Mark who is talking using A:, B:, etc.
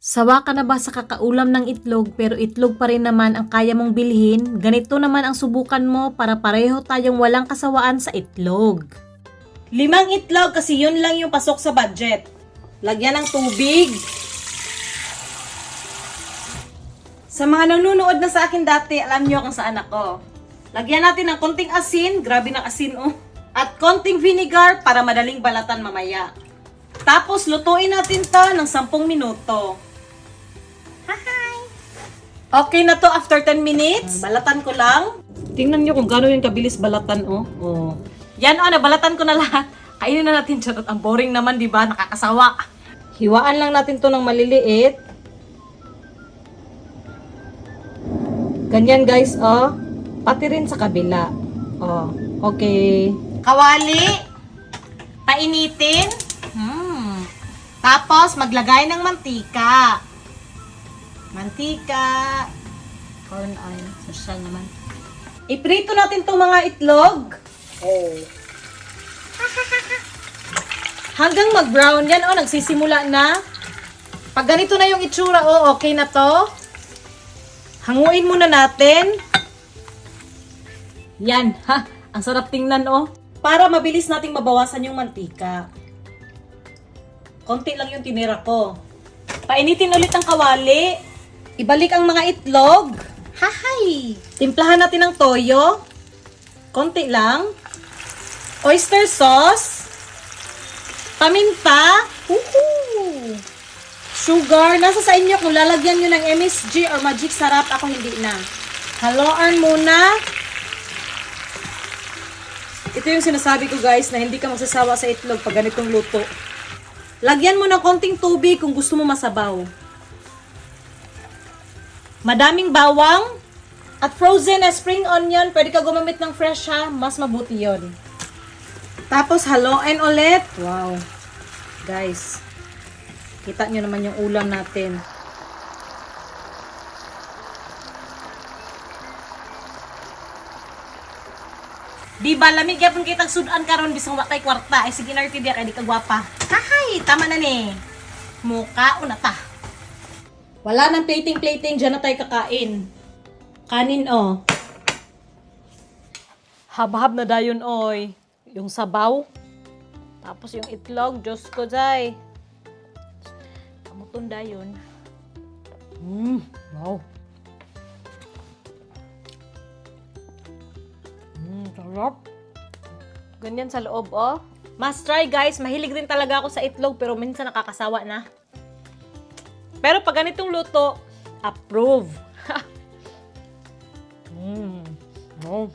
A: Sawa ka na ba sa kakaulam ng itlog pero itlog pa rin naman ang kaya mong bilhin? Ganito naman ang subukan mo para pareho tayong walang kasawaan sa itlog.
B: Limang itlog kasi yun lang yung pasok sa budget. Lagyan ng tubig. Sa mga nanonood na sa akin dati, alam niyo kung saan ako. Lagyan natin ng konting asin, grabe ng asin oh. At konting vinegar para madaling balatan mamaya. Tapos lutuin natin to ng 10 minuto. Okay na to after 10 minutes. Balatan ko lang. Tingnan niyo kung gaano yung kabilis balatan, oh. oh. Yan, oh, nabalatan ko na lahat. Kainin na natin, charot. Ang boring naman, di ba? Nakakasawa. Hiwaan lang natin to ng maliliit. Ganyan, guys, oh. Pati rin sa kabila. Oh, okay. Kawali. Painitin. Hmm. Tapos, maglagay ng mantika. Mantika. Corn oil. Social naman. Iprito natin tong mga itlog. Oh. Hanggang mag-brown yan. Oh, nagsisimula na. Pag ganito na yung itsura, oh, okay na to. Hanguin muna natin. Yan, ha. Ang sarap tingnan, oh. Para mabilis nating mabawasan yung mantika. Konti lang yung tinira ko. Painitin ulit ang kawali. Ibalik ang mga itlog. Hahay! Timplahan natin ng toyo. Konti lang. Oyster sauce. Paminta. Woohoo! Sugar. Nasa sa inyo kung lalagyan nyo ng MSG or Magic Sarap. Ako hindi na. Haloan muna. Ito yung sinasabi ko guys na hindi ka magsasawa sa itlog pag ganitong luto. Lagyan mo ng konting tubig kung gusto mo masabaw. Madaming bawang at frozen na spring onion. Pwede ka gumamit ng fresh ha. Mas mabuti yon. Tapos haluin ulit. Wow. Guys. Kita nyo naman yung ulam natin. Di ba lamig yapon kitang sudan karon bisang wa tay kwarta ay sige narti dia kay di ka gwapa. Kahay, tama na ni. Muka una ta. Wala nang plating-plating diyan na tayo kakain. Kanin oh. Habhab na dayon oy. Yung sabaw. Tapos yung itlog, Diyos ko day. Kamuton dayon. Mmm, wow. Mmm, sarap. Ganyan sa loob, oh. Must try, guys. Mahilig din talaga ako sa itlog, pero minsan nakakasawa na. Pero pag ganitong luto, approve. Mmm, no.